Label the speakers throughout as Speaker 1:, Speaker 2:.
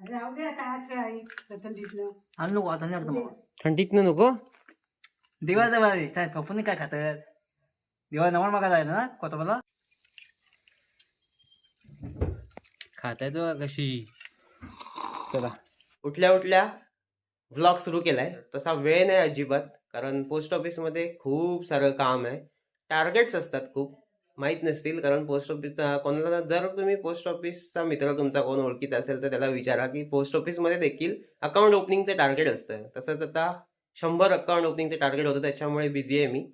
Speaker 1: राहू दे आता आज आई स्वतंत्रीतलं
Speaker 2: आणू नको आता नाही मग.
Speaker 3: थंडीतनं नको?
Speaker 2: वेळा काय पप्पूने काय खातात दिवाळी नवल मागा जायला ना कोथाला
Speaker 3: खाताय तो कशी? चला. उठल्या उठल्या व्लॉग सुरू केलाय. तसा वेळ नाही अजिबात कारण पोस्ट ऑफिसमध्ये खूप सारं काम आहे. टार्गेट्स असतात खूप. माहीत नसतील कारण पोस्ट ऑफिसचा कोणाला जर तुम्ही पोस्ट ऑफिसचा मित्र तुमचा कोण ओळखीचा असेल तर त्याला विचारा की पोस्ट ऑफिसमध्ये देखील अकाउंट ओपनिंगचं टार्गेट असतं. तसंच आता शंभर अकाउंट ओपनिंगचं टार्गेट होतं त्याच्यामुळे बिझी आहे मी.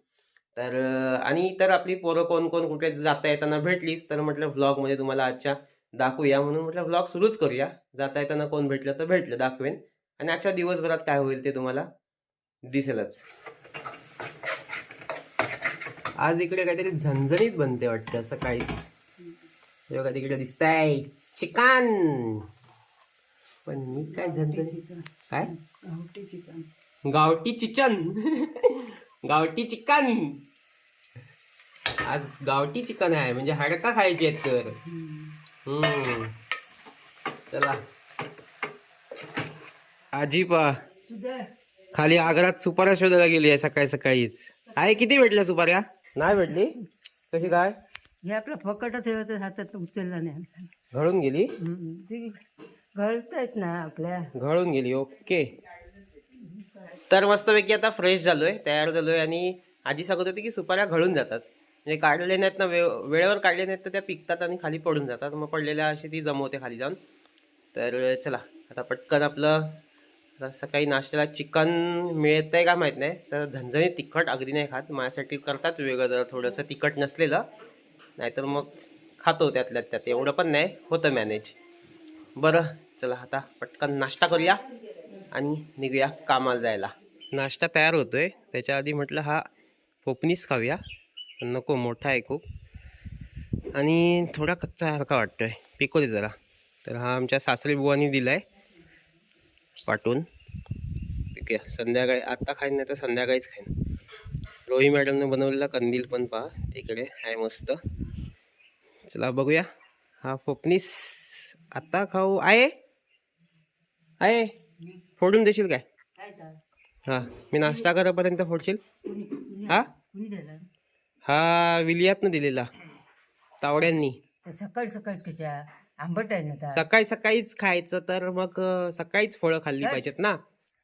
Speaker 3: तर आणि तर आपली पोरं कोण कोण कुठे जाता येताना भेटलीच तर म्हटलं व्लॉगमध्ये तुम्हाला आजच्या दाखवूया. म्हणून म्हटलं व्लॉग सुरूच करूया. जाता येताना कोण भेटलं तर भेटलं दाखवेन. आणि आजच्या दिवसभरात काय होईल ते तुम्हाला दिसेलच. आज इकडे काहीतरी झणझणीत बनते वाटतं सकाळी हे बघा तिकडे दिसतंय. चिकन! पण मी काय झणझणीत? काय?
Speaker 1: गावठी चिकन.
Speaker 3: गावठी चिकन गावठी चिकन. आज गावठी चिकन आहे म्हणजे हाडका खायची आहेत तर. हम्म. चला. आजी पा खाली आग्रात सुपाऱ्या शोधायला गेली आहे सकाळी सकाळीच. आहे किती भेटल्या सुपाऱ्या? नाही भेटली? कशी काय?
Speaker 1: हे आपलं फकट ठेवत हातात उचलला नाही
Speaker 3: घळून गेली?
Speaker 1: हम्म, ती ना आपल्या.
Speaker 3: घळून गेली ओके. तर मस्तपैकी आता फ्रेश झालोय तयार झालोय आणि आजी सांगत होती की सुपाऱ्या घळून जातात. म्हणजे काढले नाहीत ना वे वेळेवर काढले नाहीत तर त्या पिकतात आणि खाली पडून जातात. मग पडलेल्या अशी ती जमवते खाली जाऊन. तर चला आता पटकन आपलं तर सकाळी नाश्त्याला चिकन मिळतंय का माहीत नाही. सर झणझणी तिखट अगदी नाही खात. माझ्यासाठी करतात वेगळं जरा थोडंसं तिखट नसलेलं. नाहीतर मग खातो त्यातल्यात त्यात. एवढं पण नाही. होतं मॅनेज बरं चला आता पटकन नाश्ता करूया आणि निघूया कामाला जायला. नाश्ता तयार होतोय. त्याच्या आधी म्हटलं हा पोपनीस खाऊया. नको मोठा आहे खूप. आणि थोडा कच्चा सारखा वाटतोय. पिकवते जरा. तर हा आमच्या सासरी बुवानी आहे पाठवून. पिकूया संध्याकाळी आत्ता खाईन नाही तर संध्याकाळीच खाईन. रोही मॅडमने बनवलेला कंदील पण पहा तिकडे आहे मस्त. चला बघूया. हा फोपनीस आता खाऊ. आहे? आहे? फोडून देशील काय? हा मी नाश्ता करापर्यंत फोडशील? हा? हा विलियातनं दिलेला. तावड्यांनी.
Speaker 1: सकाळी सकाळी कशा? आंबट आहे ना.
Speaker 3: सकाळी सकाळीच खायचं तर मग सकाळीच फळं खाल्ली पाहिजेत ना?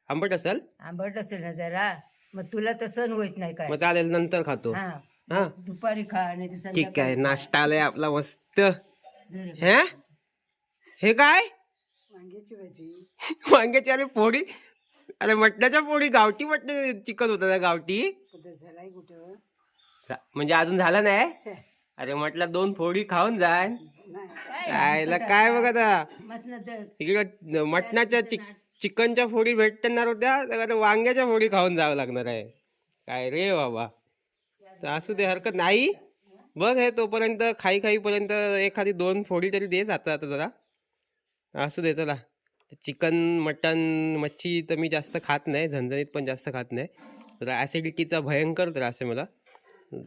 Speaker 3: आंबट असेल?
Speaker 1: आंबट असेल ना जरा. मग तुला तर सण होत नाही काय.
Speaker 3: मग चालेल नंतर खातो.
Speaker 1: हा.
Speaker 3: हा?
Speaker 1: दुपारी खा नाही तर
Speaker 3: ठीक
Speaker 1: संध्याकाळी
Speaker 3: आहे नाश्ता आलाय आपला मस्त. हे? हे काय?
Speaker 1: वांग्याची भाजी.
Speaker 3: वांग्याची अरे पोळी? अरे मटणाच्या पोळी गावठी मटण चिकन होतं ना गावठी?
Speaker 1: झालाय कुठं?
Speaker 3: म्हणजे अजून झालं नाही?
Speaker 1: छे,
Speaker 3: अरे म्हटलं दोन फोडी खाऊन जाय
Speaker 1: नाही.
Speaker 3: काय? बघ
Speaker 1: तर
Speaker 3: इकडे मटणाच्या चिक चिकनच्या फोडी भेटणार होत्या तर वांग्याच्या फोडी खाऊन जावं लागणार आहे. काय रे बाबा? तर असू दे हरकत नाही. बघ हे तोपर्यंत खाई खाईपर्यंत एखादी दोन फोडी तरी देच आता आता जरा. असू दे चला. चिकन मटन मच्छी तर मी जास्त खात नाही झणझणीत पण जास्त खात नाही. जरा ॲसिडिटीचा भयंकर त्रास आहे मला.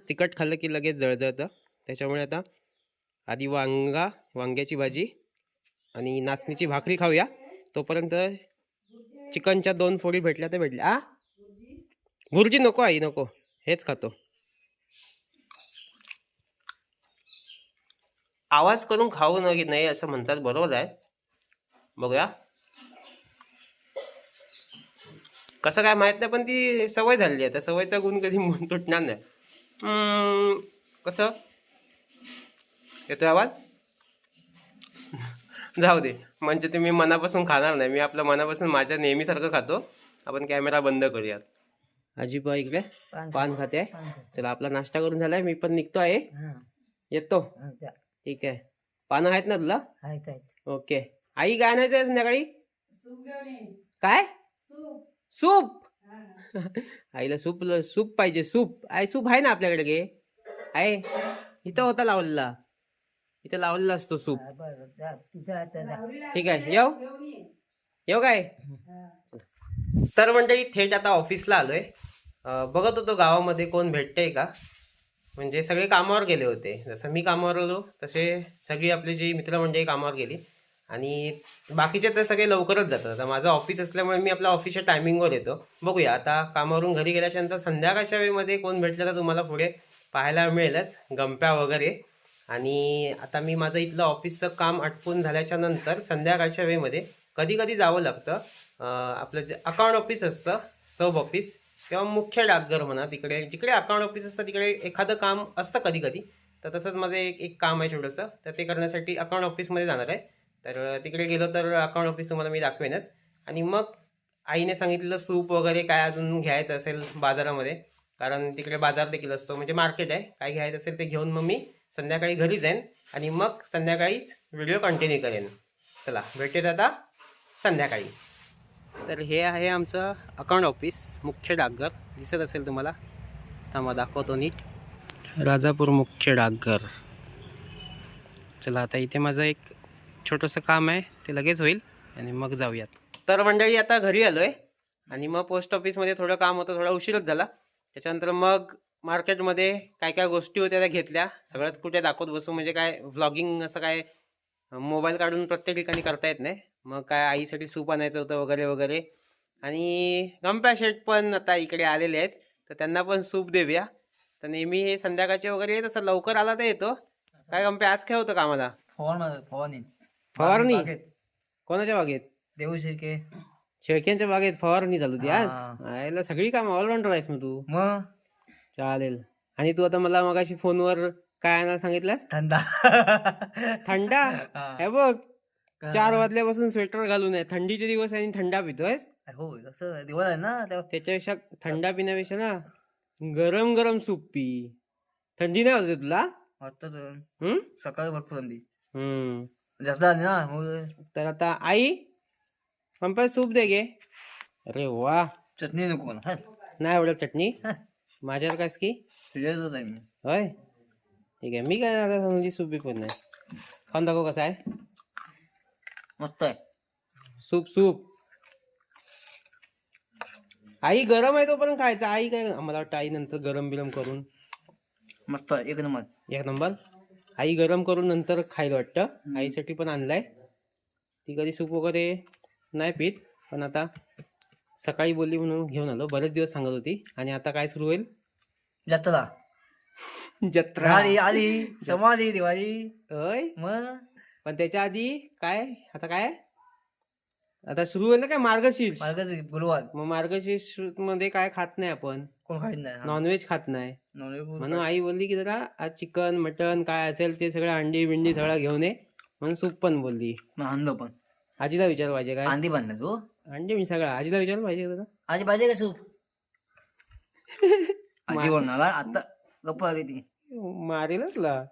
Speaker 3: तिखट खाल्लं की लगेच जळजळतं. त्याच्यामुळे आता आधी वांगा वांग्याची भाजी आणि नाचणीची भाकरी खाऊया. तोपर्यंत चिकनच्या दोन फोडी भेटल्या तर भेटल्या. आ? भुर्जी नको आई नको. हेच खातो. आवाज करून खाऊ न की नाही असं म्हणतात बरोबर आहे. बघूया. कसं काय माहीत नाही पण ती सवय झालेली आहे. त्या सवयचा गुण कधी मन तुटणार नाही. कसं? येतोय आवाज? जाऊ दे म्हणजे तुम्ही मनापासून खाणार नाही. मी आपलं मनापासून माझ्या नेहमीसारखं खातो. आपण कॅमेरा बंद करूयात. अजिबा इकडे
Speaker 1: पान-
Speaker 3: पान खाते.
Speaker 1: पान खाते.
Speaker 3: चला आपला नाश्ता करून झालाय. मी पण निघतो आहे. येतो. ठीक आहे. पानं आहेत ना तुला? ओके. आई काय आणायचं आहे संध्याकाळी? काय? सूप. आईला सूप सूप पाहिजे सूप. आई सूप आहे ना आपल्याकडे गे? आहे. इथं होता लावलेला. इथं लावलेला असतो सूप.
Speaker 1: बरं जा.
Speaker 3: ठीक आहे येऊ? येऊ काय? तर मंडळी थेट आता ऑफिसला आलोय. अं, बघत होतो गावामध्ये कोण भेटतंय का? म्हणजे सगळे कामावर गेले होते. जसं मी कामावर आलो तसे सगळी आपली जी मित्रमंडळी कामावर गेली. आणि बाकीचे तर सगळे लवकरच जातात. आता माझं ऑफिस असल्यामुळे मी आपल्या ऑफिसच्या टायमिंगवर येतो. बघूया आता कामावरून घरी गेल्याच्यानंतर संध्याकाळच्या वेळेमध्ये कोण भेटलं तर तुम्हाला पुढे पाहायला मिळेलच. गंप्या वगैरे. आणि आता मी माझं इथलं ऑफिसचं काम आटपून झाल्याच्यानंतर संध्याकाळच्या वेळेमध्ये कधी कधी जावं लागतं. आपलं जे अकाउंट ऑफिस असतं सब ऑफिस किंवा मुख्य डाकघर म्हणा तिकडे जिकडे अकाउंट ऑफिस असतं तिकडे एखादं काम असतं कधी कधी तर तसंच माझं एक एक काम आहे छोटंसं तर ते करण्यासाठी अकाउंट ऑफिसमध्ये जाणार आहे. तर तिकडे गेलो तर अकाउंट ऑफिस तुम्हाला मी दाखवेनच. आणि मग आईने सांगितलं सूप वगैरे काय अजून घ्यायचं असेल बाजारामध्ये कारण तिकडे बाजार देखील असतो म्हणजे मार्केट आहे काय घ्यायचं असेल ते घेऊन मग मी संध्याकाळी घरी जाईन आणि मग संध्याकाळीच व्हिडिओ कंटिन्यू करेन. चला भेटेल आता संध्याकाळी. तर हे आहे आमचं अकाउंट ऑफिस मुख्य डाकघर. दिसत असेल तुम्हाला? थांबा दाखवतो नीट. राजापूर मुख्य डाकघर. चला आता इथे माझं एक छोटंसं काम आहे ते लगेच होईल आणि मग जाऊयात. तर मंडळी आता घरी आलो आहे आणि मग पोस्ट ऑफिसमध्ये थोडं काम होतं थोडा उशीरच झाला. त्याच्यानंतर मग मार्केटमध्ये काय काय गोष्टी होत्या त्या घेतल्या. सगळंच कुठे दाखवत बसू म्हणजे काय व्लॉगिंग असं काय मोबाईल काढून प्रत्येक ठिकाणी करता येत नाही. मग काय आईसाठी सूप आणायचं होतं वगैरे वगैरे. आणि गंप्या शेट पण आता इकडे आलेले आहेत. तर त्यांना पण सूप देऊया. तर नेहमी हे संध्याकाळचे वगैरे येत असं लवकर आला तर येतो. काय गंप्या आज काय होतं कामाला?
Speaker 2: फवारणी फवारणी.
Speaker 3: कोणाच्या बागेत?
Speaker 2: देऊ शिर्के
Speaker 3: शेळक्यांच्या बागेत फवारणी चालू होती आज. यायला सगळी काम ऑलराऊंडर आहेस मग तू.
Speaker 2: मग?
Speaker 3: चालेल. आणि तू आता मला मगाशी फोनवर काय आणायला सांगितलं
Speaker 2: थंडा.
Speaker 3: थंडा?
Speaker 2: हा.
Speaker 3: बघ चार वाजल्यापासून स्वेटर घालून आहे. थंडीचे दिवस आहे आणि थंडा पितोय
Speaker 2: हो दिवस आहे ना
Speaker 3: त्याच्यापेक्षा थंडा पिण्यापेक्षा ना गरम गरम सूप पी. थंडी नाही वाजत तुला?
Speaker 2: सकाळी भरपूर थंडी.
Speaker 3: हम्म.
Speaker 2: जास्त आली ना
Speaker 3: तर आता आई पंपा सूप दे गे. अरे वा.
Speaker 2: चटणी नको मला.
Speaker 3: नाही आवडत चटणी. माझ्यावर कायस की?
Speaker 2: सिरियसच आहे मी.
Speaker 3: होय? ठीक आहे. मी काय आता म्हणजे सूप बी पण नाही. खाऊन दाखव कसा आहे.
Speaker 2: मस्त आहे.
Speaker 3: Soup soup. आई गरम आहे तोपर्यंत खायचं. आई काय मला वाटतं आई नंतर गरम बिरम करून.
Speaker 2: मस्त आहे. एक नंबर.
Speaker 3: एक नंबर. आई गरम करून नंतर खायला वाटतं. आईसाठी पण आणलाय. ती कधी सूप वगैरे नाही पित. पण आता सकाळी बोलली म्हणून घेऊन आलो. बरेच दिवस सांगत होती. आणि आता काय सुरू होईल?
Speaker 2: जत्रा.
Speaker 3: जत्रा.
Speaker 2: आली आली. समाधी दिवाळी.
Speaker 3: होय?
Speaker 2: मग?
Speaker 3: पण त्याच्या आधी काय? आता काय? आता सुरू होईल ना काय? मार्गशीर्ष.
Speaker 2: मार्गच गुरुवार.
Speaker 3: मग मार्गशीर्षमध्ये काय खात नाही आपण.
Speaker 2: कोण खायच नाही
Speaker 3: नॉनव्हेज खात नाही.
Speaker 2: नॉनव्हेज
Speaker 3: म्हणून आई बोलली की जरा आज चिकन मटन काय असेल ते सगळं अंडी बिंडी सगळं घेऊन ये. म्हणून सूप पण बोलली.
Speaker 2: आणलं पण.
Speaker 3: आजीला विचार पाहिजे काय?
Speaker 2: अंडी बांधलं तू?
Speaker 3: अंडी मी सगळं. आजीला विचार पाहिजे का?
Speaker 2: आजी पाहिजे का सूप? आजी बोलणार हा? आता गप्प आली ती.
Speaker 3: मारेल तुला.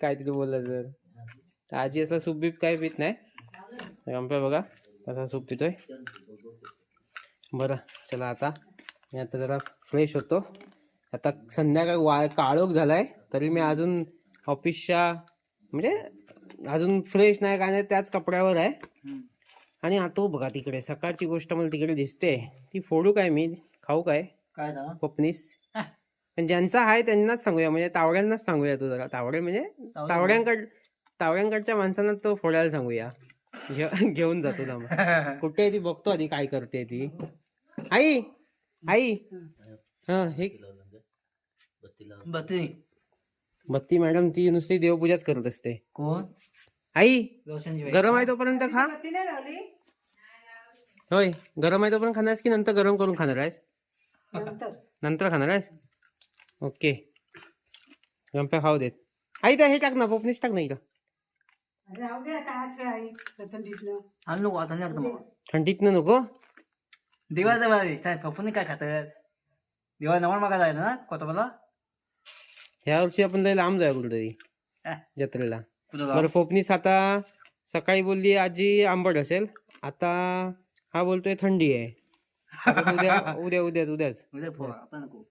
Speaker 3: काय तिथे बोललं जर आजी असला सूप बीप काय पित नाही. गंप्या बघा कसा सूप पितोय. बरं चला आता. मी आता जरा फ्रेश होतो. आता संध्याकाळ वा काळोख झालाय. तरी मी अजून ऑफिसच्या म्हणजे अजून फ्रेश नाही काय नाही त्याच कपड्यावर आहे.
Speaker 2: हम्म.
Speaker 3: आणि आता तो बघा तिकडे सकाळची गोष्ट मला तिकडे दिसते. ती फोडू काय मी? खाऊ काय?
Speaker 2: काय
Speaker 3: पपनीस
Speaker 2: हा.
Speaker 3: पण ज्यांचा आहे त्यांनाच सांगूया म्हणजे तावड्यांनाच सांगूया तू जरा. तावडे म्हणजे तावड्यांकड तावड्यांकडच्या माणसांना तो फोडायला सांगूया. घेऊन जातो थांबा. कुठे आहे ती? बघतो आधी काय करते ती. आई! आई! हा हे
Speaker 2: बत्ती.
Speaker 3: बत्ती मॅडम ती नुसती देवपूजाच करत असते.
Speaker 2: कोण?
Speaker 3: आई. गरम आहे तोपर्यंत खा. होय गरम आहे तोपर्यंत खाणार की नंतर गरम करून खाणार आहेस? नंतर. खाणार आहेस? ओके. गंप्या खाऊ देत. आई त्या हे टाक ना पोपनीस टाक ना इकडं
Speaker 1: राहू दे आता आज आई स्वतंत्रीतलं
Speaker 2: आण नको आता नाही दिवाळीचा बारी काय पप्पूने काय खातात दिवाळी नवल मागा जायला ना कोताबाला
Speaker 3: ह्या वर्षी आपण लय लांब जाऊया कुठेतरी
Speaker 2: हा.
Speaker 3: जत्रेला.
Speaker 2: कुठं
Speaker 3: बरं पोपनीस आता सकाळी बोलली आजी आंबट असेल. आता हा बोलतोय थंडी आहे. आता उद्या उद्या उद्याच उद्याच.
Speaker 2: उद्या फोन आता नको.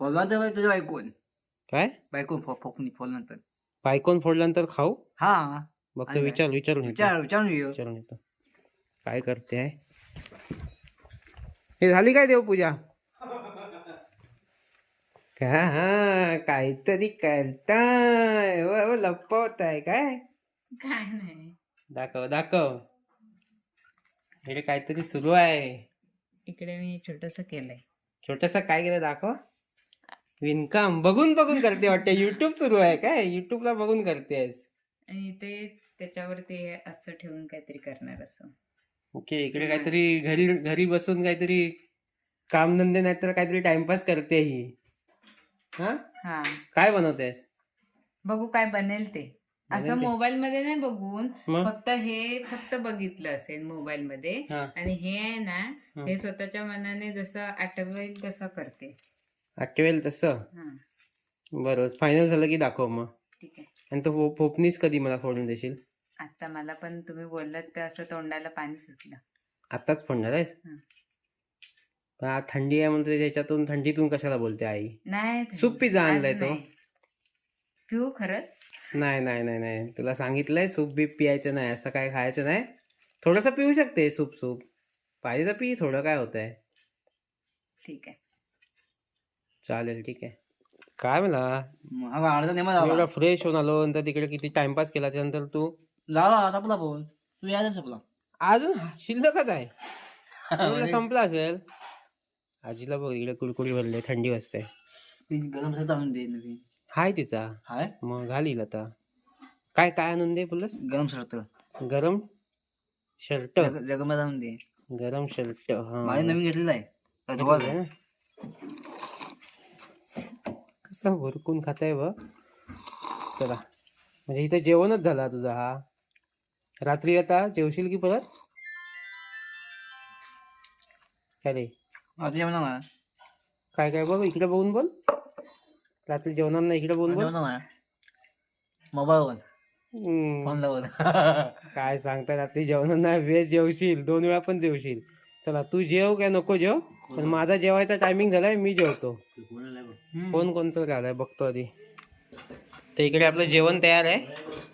Speaker 2: तुझ्या बायकोन.
Speaker 3: काय?
Speaker 2: बायकोन पप्पूनी फोन नंतर
Speaker 3: बायकोन फोडल्यानंतर खाऊ?
Speaker 2: हा.
Speaker 3: बघतो विचार विचारून येतो.
Speaker 2: विचार विचारून घेऊ.
Speaker 3: विचारून येतो काय करते? आहे हे झाली काय देवपूजा? का हा काहीतरी करताय. व- व लपवताय काय?
Speaker 1: काय नाही.
Speaker 3: दाखव दाखव. इकडे काहीतरी सुरू आहे.
Speaker 4: इकडे मी छोटस केलंय.
Speaker 3: छोटस काय केलं दाखव. विणकाम बघून बघून करते वाटते. युट्यूब सुरू आहे काय? युट्यूबला बघून करतेस.
Speaker 4: आणि ते त्याच्यावर ते असं ठेवून काहीतरी करणार असं.
Speaker 3: ओके इकडे काहीतरी घरी घरी बसून काहीतरी कामधंदे नाही तर काहीतरी टाइमपास करते ही हा?
Speaker 4: हा.
Speaker 3: काय बनवतेस?
Speaker 4: बघू काय बनेल ते. असं? मोबाईल मध्ये नाही बघून फक्त हे फक्त बघितलं असेल मोबाईल मध्ये आणि हे आहे ना हे. स्वतःच्या मनाने जसं आठवेल तसं करते.
Speaker 3: आठवेल तसं? बरं फायनल झालं की दाखव मग.
Speaker 4: ठीक आहे.
Speaker 3: आणि तो फो- फोपणीच कधी मला फोडून देशील?
Speaker 4: आता मला पण तुम्ही बोललात तर असं तोंडाला पाणी सुटलं.
Speaker 3: आताच फोडणार आहेस?
Speaker 4: हं.
Speaker 3: पण थंडी आहे म्हणते त्याच्यातून थंडीतून कशाला बोलते आई?
Speaker 4: नाही
Speaker 3: सूप पिझ्झा
Speaker 4: आज
Speaker 3: आणलाय तो.
Speaker 4: पिऊ खरंच?
Speaker 3: नाही नाही नाही नाही. तुला सांगितलंय सूप बीप पियायचं नाही असं काय खायचं नाही. थोडंसं पिऊ शकते सूप सूप. पाहिजे तर पी थोडं काय होत आहे
Speaker 4: ठीक आहे.
Speaker 3: चालेल ठीक आहे. काय
Speaker 2: अर्धा नेमा
Speaker 3: एवढा फ्रेश होऊन आलो नंतर तिकडे किती टाइमपास केला त्यानंतर तू?
Speaker 2: लावला संपला फोन तू यायला संपला
Speaker 3: अजून? शिल्लकच आहे. तुला संपला असेल. आजीला बघ इकडे कुडकुडी भरले थंडी वाजते.
Speaker 2: ती गरम सर आणून दे नवीन.
Speaker 3: हाय तिचा.
Speaker 2: हाय.
Speaker 3: मग घालील आता. काय काय आणून दे बोलस
Speaker 2: गरम शर्ट.
Speaker 3: गरम शर्ट.
Speaker 2: जगमत आणून दे.
Speaker 3: गरम शर्ट हा.
Speaker 2: माझे नवीन घेतलेला आहे. धुवायला आहे.
Speaker 3: कसं भरकून खाताय बघ चला. म्हणजे इथे जेवणच झाला तुझा हा. रात्री आता जेवशील की परत? काय रे?
Speaker 2: ना
Speaker 3: काय काय बघ इकडे बघून बोल. रात्री जेवणार नाही इकडे बघून बोल. हम्म,
Speaker 2: फोन लावत
Speaker 3: काय सांगता रात्री जेवणार नाही वेज जेवशील दोन वेळा पण जेवशील. चला तू जेव काय नको जेव. पण माझा जेवायचा टायमिंग झालाय मी जेवतो. कोण कोणचं राहिलंय बघतो आधी. तर इकडे आपलं जेवण तयार आहे.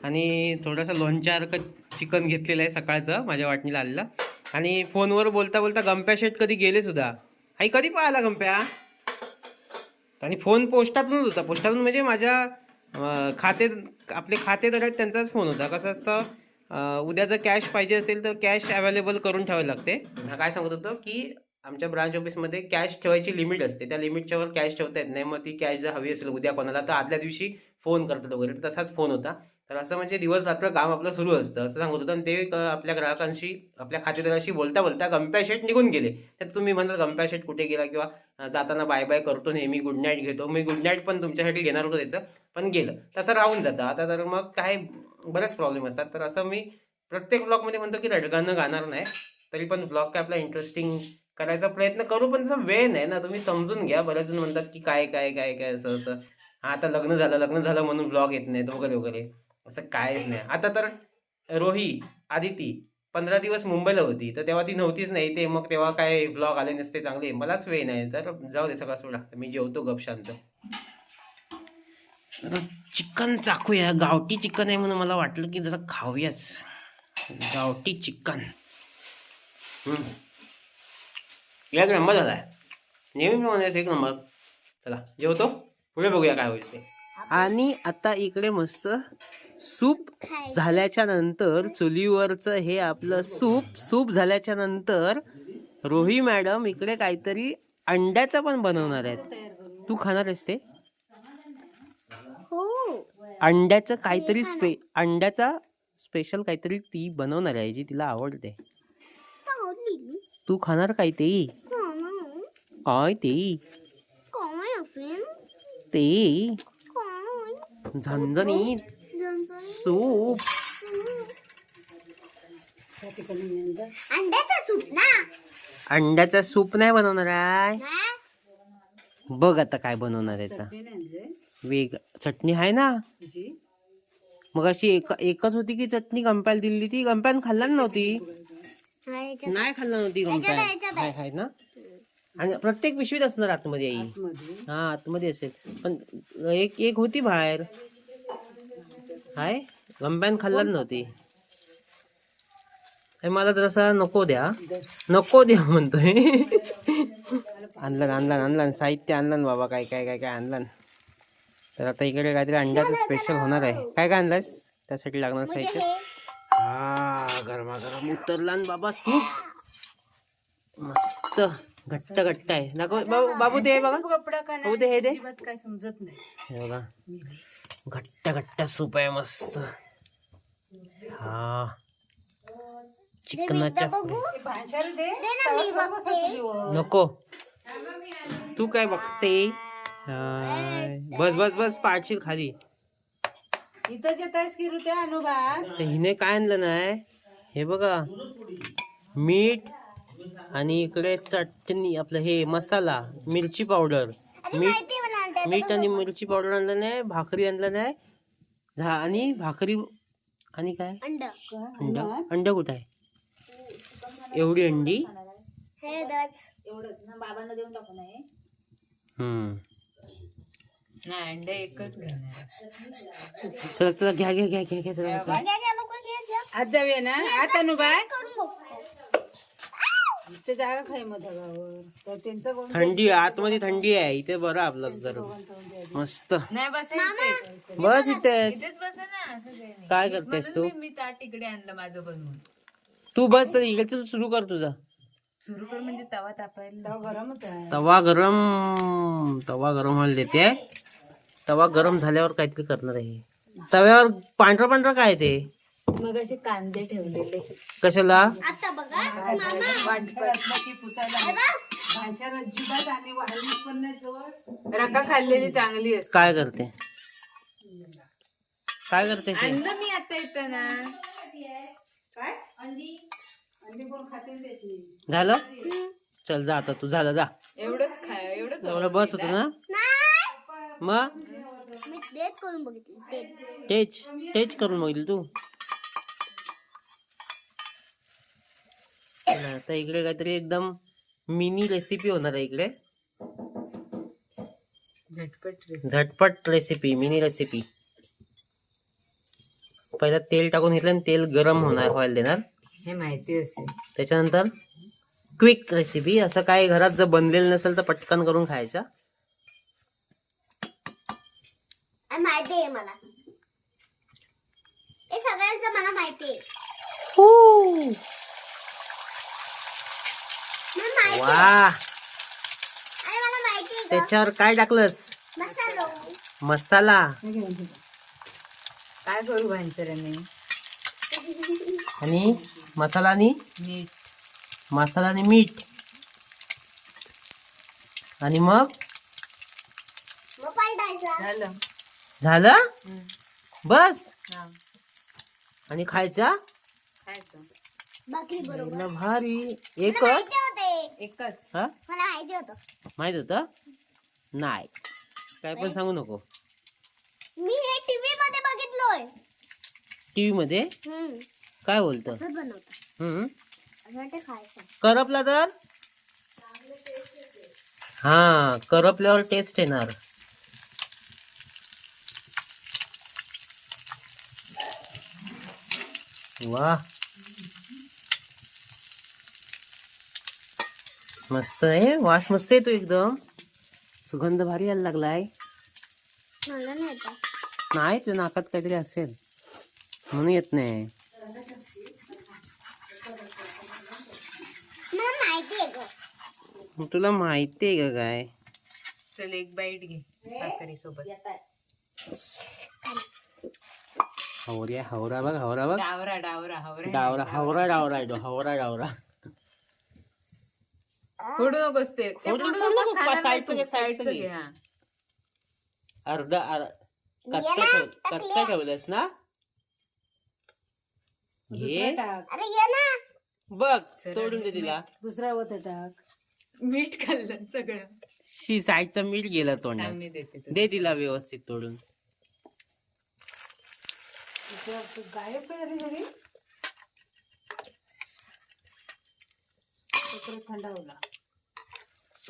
Speaker 3: आणि थोडंसं लोणच्यासारखं चिकन घेतलेलं आहे सकाळचं माझ्या वाटणीला आलेलं. आणि फोनवर बोलता बोलता गंप्या शेट कधी गेले सुद्धा. आई कधी पळाला गंप्या? आणि फोन पोस्टातूनच होता. पोस्टातून म्हणजे माझ्या खाते आपले खातेदार आहेत त्यांचाच फोन होता. कसं असतं उद्या जर कॅश पाहिजे असेल तर कॅश अवेलेबल करून ठेवावी लागते. काय सांगत होतं की आमच्या ब्रांच ऑफिसमध्ये कॅश ठेवायची लिमिट असते. त्या लिमिटच्या वर कॅश ठेवता येत नाही. मग ती कॅश जर हवी असेल उद्या कोणाला तर आदल्या दिवशी फोन करतात वगैरे. तर तसाच फोन होता. तर असं म्हणजे दिवस रात्र काम आपलं सुरू असतं असं सांगत होतं. आणि ते आपल्या ग्राहकांशी आपल्या खातेदाराशी बोलता बोलता गंप्याशेट निघून गेले. तर तुम्ही म्हणाल गंप्याशेट कुठे गेला किंवा जाताना बाय बाय करतो नेहमी गुड नाईट घेतो. मी गुड नाईट पण तुमच्यासाठी घेणार होतो त्याचं पण गेलं. तसं राहून जातं. आता तर मग काय बरेच प्रॉब्लेम असतात. तर असं मी प्रत्येक ब्लॉगमध्ये म्हणतो की रडगाणं गाणार नाही. तरी पण ब्लॉग काय आपला इंटरेस्टिंग करायचा प्रयत्न करू पण तसा वेळ नाही ना तुम्ही समजून घ्या. बरेच जण म्हणतात की काय काय काय काय असं असं. हां आता लग्न झालं लग्न झालं म्हणून ब्लॉग येत नाहीत वगैरे वगैरे. असं कायच नाही. आता तर रोही आदिती पंधरा दिवस मुंबईला होती. तर तेव्हा ती नव्हतीच नाही ते मग तेव्हा काय ब्लॉग आले नसते चांगले. मलाच वेळ नाही. तर जाऊ दे सगळं सोडा. मी जेवतो गप शांत. चिकन चाकूया. गावठी चिकन आहे म्हणून मला वाटलं की जरा खाऊयाच. गावठी चिकन. एक नंबर झालाय नेहमी म्हणायचं एक नंबर. चला जेवतो? पुढे बघूया काय होईल ते. आणि आता इकडे मस्त सूप झाल्याच्यानंतर चुलीवरचं हे आपलं सूप सूप झाल्याच्यानंतर रोही मॅडम इकडे काहीतरी अंड्याचं पण बनवणार आहेत. तू खाणार आहेस ते? अंड्याचं काहीतरी स्पे अंड्याचा स्पेशल काहीतरी ती बनवणार आहे जी तिला आवडते. तू खाणार काय ते? काय ते? ते? झणझणीत. सूप.
Speaker 5: अंड्याचा सूप ना?
Speaker 3: अंड्याचा सूप नाही बनवणार आहे. बघ आता काय बनवणार आहे आता. वेग चटणी आहे ना? मग अशी एक एकच होती की चटणी गंप्याला दिली ती? गंप्यान खाल्ला नव्हती. नाही खाल्ला नव्हती गंप्या हाय हाय ना? आणि प्रत्येक पिशवीत असणार आतमध्ये आई. हा आतमध्ये असेल. पण एक एक होती बाहेर. हाय गंप्यान खाल्ला नव्हती. मला जरासा नको द्या. नको द्या म्हणतोय. आणलं आणलं आणलं साहित्य आणलं बाबा काय काय काय काय आणलं तर आता इकडे काहीतरी अंड्याचं स्पेशल होणार आहे. काय काय आणलंयस? त्यासाठी लागणार साहित्य? हा? गरमागरम उतरला बाबा सूप मस्त. घट्ट घट्ट आहे. दाखव बाबू ते हे बघा.
Speaker 1: कपडा
Speaker 3: ते हे दे.
Speaker 1: काय समजत नाही.
Speaker 3: हे बघा. घट्ट घट्ट सूप आहे मस्त. हा. चिकनाच्या
Speaker 1: हे.
Speaker 3: नको. तू काय बघते. बस बस बस पाडशील खाली.
Speaker 1: इथं जे तयस की अनुभात
Speaker 3: हिने काय आणलं नाही? हे बघा. मीठ आणि इकडे चटणी आपलं हे मसाला मिरची पावडर. मीठ मीठ आणि मिरची पावडर आणलं नाही भाकरी आणलं नाही. झा आणि भाकरी आणि काय? अंड. अंड. कुठं आहे? एवढी अंडी? हम्म.
Speaker 4: नाही अंडे एकच घेणार
Speaker 3: चला चला घ्या घ्या घ्या घ्या घ्या चला.
Speaker 1: आज जाऊया ना आता अनुभात इथे जागा खाय मग धगावर तर त्यांचं कोण
Speaker 3: थंडी आतमध्ये थंडी आहे. इथे बरं आपलं गरम मस्त.
Speaker 4: नाही
Speaker 3: बस इथेच.
Speaker 4: इथेच बसा ना असं काही नाही.
Speaker 3: काय करतेस तू?
Speaker 4: म्हणून मी- मी ताट इकडे आणलं माझं बनवून
Speaker 3: तू बस इकडे सुरू कर तुझा.
Speaker 4: सुरू कर म्हणजे तवा तापायला
Speaker 1: तवा गरमच आहे.
Speaker 3: तवा गरम तवा गरम व्हायला देते. तवा गरम झाल्यावर काहीतरी करणार आहे. तव्यावर पांढरं पांढरं काय ते?
Speaker 4: मग असे कांदे ठेवलेले.
Speaker 3: कशाला?
Speaker 1: नाही जवळ.
Speaker 4: रका खाल्लेली चांगली असते.
Speaker 3: काय करते? काय करते ते?
Speaker 4: आणलं मी आता येतं ना.
Speaker 1: काय? अंडी. अंडी कोण खातील तेच नाही
Speaker 3: झालं चल जा आता तू झालं जा.
Speaker 4: एवढंच एवढंच
Speaker 3: एवढं बस होत ना? मग? टेच टेच करून बघील तू? आता इकडे काहीतरी एकदम मिनी रेसिपी होणार आहे इकडे.
Speaker 4: झटपट
Speaker 3: झटपट रेसिपी मिनी रेसिपी पहिला तेल टाकून घेतलं आणि तेल गरम होणार व्हायला देणार.
Speaker 4: हे माहिती असेल.
Speaker 3: त्याच्यानंतर क्विक रेसिपी असं काय घरात जर बनलेलं नसेल तर पटकन करून खायचं.
Speaker 5: माहिती आहे मला. हे सगळ्यांचं मला माहिती आहे. मला माहिती
Speaker 3: वा. त्याच्यावर काय टाकलंस?
Speaker 5: मसालो.
Speaker 3: मसाला.
Speaker 4: काय करू भांचराने
Speaker 3: आणि मसाला आणि
Speaker 4: मीठ.
Speaker 3: मसाला आणि मीठ. आणि मग?
Speaker 4: झालं.
Speaker 3: झालं?
Speaker 4: हम्म.
Speaker 3: बस.
Speaker 4: हा.
Speaker 3: आणि खायचा?
Speaker 4: खायचं.
Speaker 3: भारी. एकच?
Speaker 5: माहिती होते
Speaker 4: एकच.
Speaker 3: हा?
Speaker 5: मला माहिती होतं.
Speaker 3: माहीत होतं? नाही. काय पण सांगू नको.
Speaker 5: मी हे टीव्ही मध्ये बघितलोय.
Speaker 3: टीव्ही मध्ये
Speaker 5: हम्म.
Speaker 3: काय बोलतं?
Speaker 5: असं बनवतं.
Speaker 3: हम्म.
Speaker 5: असं वाटतं खायचं.
Speaker 3: करपला तर? हा करपल्यावर टेस्ट येणार. वा मस्त आहे. वास मस्त येतो एकदम. सुगंध भारी यायला लागलाय.
Speaker 5: मला नाही येतं.
Speaker 3: नाही तुझ्या नाकात काहीतरी असेल. म्हणून येत नाही.
Speaker 5: मला माहिती आहे ग.
Speaker 3: मग तुला माहिती आहे का काय?
Speaker 4: चल एक बाईट घे भाकरी सोबत
Speaker 3: हवऱ्या हवरा बघ हवरा बघ.
Speaker 4: डावरा डावरा हवरा
Speaker 3: डावरा हवरा डावरा हवरा डावरा.
Speaker 4: फोडू नकोस ते. ते
Speaker 3: फोडू
Speaker 4: फोडू
Speaker 3: नको,
Speaker 4: नकोस
Speaker 3: नको,
Speaker 4: खाणार नाही
Speaker 3: साईडचं
Speaker 4: तू.
Speaker 3: घे, साईडचं
Speaker 4: साईडचं
Speaker 3: घे.
Speaker 4: घे, हा.
Speaker 3: अर्धा अर कच्चा ठेव कच्चा ठेवलंस ना? घे
Speaker 1: टाक.
Speaker 5: अरे ये ना.
Speaker 3: बघ तोडून दे तिला.
Speaker 1: दुसरा वत टाक.
Speaker 4: मीठ खाल्लं सगळं.
Speaker 3: शी मीठ गेलं
Speaker 4: थांब,
Speaker 3: तोंडात
Speaker 4: मी देते तुला.
Speaker 3: दे तिला व्यवस्थित तोडून.
Speaker 1: दुसरा गायब सगळी थंडावला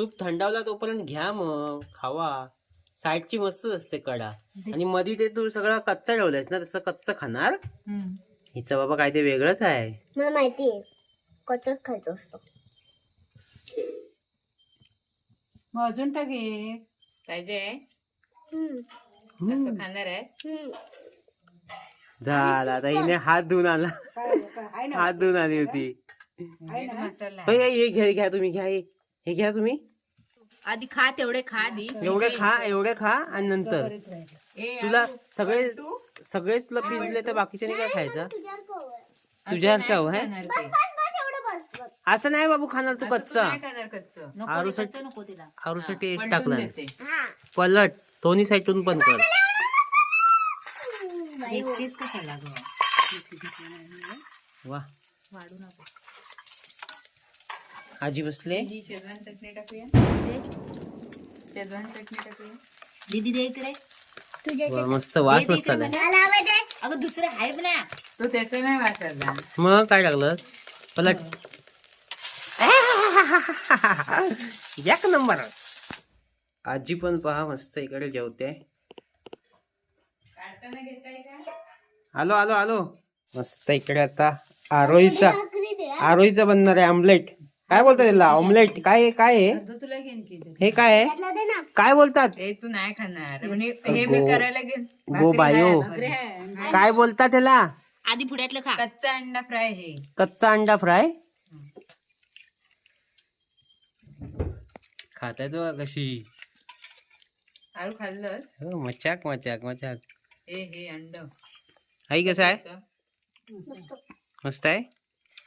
Speaker 3: सूप थंडावला तोपर्यंत घ्या मग खावा. साईडची मस्त असते कडा. आणि मध्ये ते तू सगळं कच्चा ठेवलंयस ना तसं कच्चं खाणार. हिचं बाबा काय ते वेगळंच आहे.
Speaker 5: मला माहिती आहे. खायचं असतं.
Speaker 1: मग अजून टाक एक.
Speaker 4: पाहिजे? असं खाणार आहे
Speaker 5: हम्म.
Speaker 3: झाला आता हिने हात धुवून आला हात धुवून आली होती.
Speaker 4: मसाला.
Speaker 3: हे घ्या घ्या तुम्ही घ्या हे. हे घ्या तुम्ही.
Speaker 4: आधी खा तेवढे खा आधी.
Speaker 3: एवढे खा एवढे खा आणि नंतर.
Speaker 4: ए,
Speaker 3: तुला
Speaker 4: आलू,
Speaker 3: सगळे सगळेच तुला पिजले तर बाकीच्याने काय खायचं? हो,
Speaker 4: नाही
Speaker 3: हे?
Speaker 4: खाणार
Speaker 5: बस
Speaker 4: ते.
Speaker 5: बस बस एवढं बस बस.
Speaker 3: असं नाही बाबू खाणार तू कच्चा.
Speaker 4: नाही खाणार कच्चं.
Speaker 3: आरूसाठी
Speaker 4: नको तिला.
Speaker 3: आरूसाठी एक
Speaker 4: पलटून
Speaker 3: टाकला
Speaker 4: देते.
Speaker 5: हा.
Speaker 3: पलट दोन्ही साईडून पण कर.
Speaker 4: एकटीच कशाला गं?
Speaker 3: वा
Speaker 4: वाढू नको.
Speaker 3: आजी बसले.
Speaker 4: ही शेजवान चटणी टाकूया. शेजवान चटणी टाकूया. दीदी दे इकडे.
Speaker 5: तुझ्या
Speaker 3: वा, मस्त वास मस्त आला.
Speaker 4: अगं दुसरं आहे ना तो त्याचा नाही वाचायला
Speaker 3: मग काय टाकलं पलट. एक नंबर. आजी पण पहा मस्त इकडे जेवते. आलो आलो आलो. मस्त इकडे आता आरोईचा
Speaker 5: हा.
Speaker 3: आरोईचा बनणार आहे ऑमलेट काय बोलतात त्याला? ऑमलेट काय? काय आहे?
Speaker 4: तुला की.
Speaker 3: हे काय आहे?
Speaker 5: त्यातलं दे ना.
Speaker 3: काय बोलतात?
Speaker 4: ते तू नाही खाणार. हे मी करायला घेऊन
Speaker 3: गो बायो. काय बोलतात त्याला?
Speaker 4: आधी पुढ्यातलं खा. कच्चा अंडा फ्राय हे
Speaker 3: कच्चा अंडा फ्राय? खाताय तो कशी?
Speaker 4: आरू खाल्लं
Speaker 3: हो, मचाक मचाक मचाक
Speaker 4: हे हे अंड.
Speaker 3: आई कसं आहे? मस्त आहे?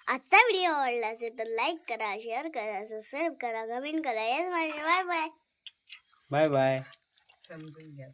Speaker 5: आजचा व्हिडिओ आवडला असेल तर लाईक करा शेअर करा सबस्क्राईब करा कमेंट करा. येस माझे बाय बाय
Speaker 3: बाय बाय
Speaker 4: समजून घ्या.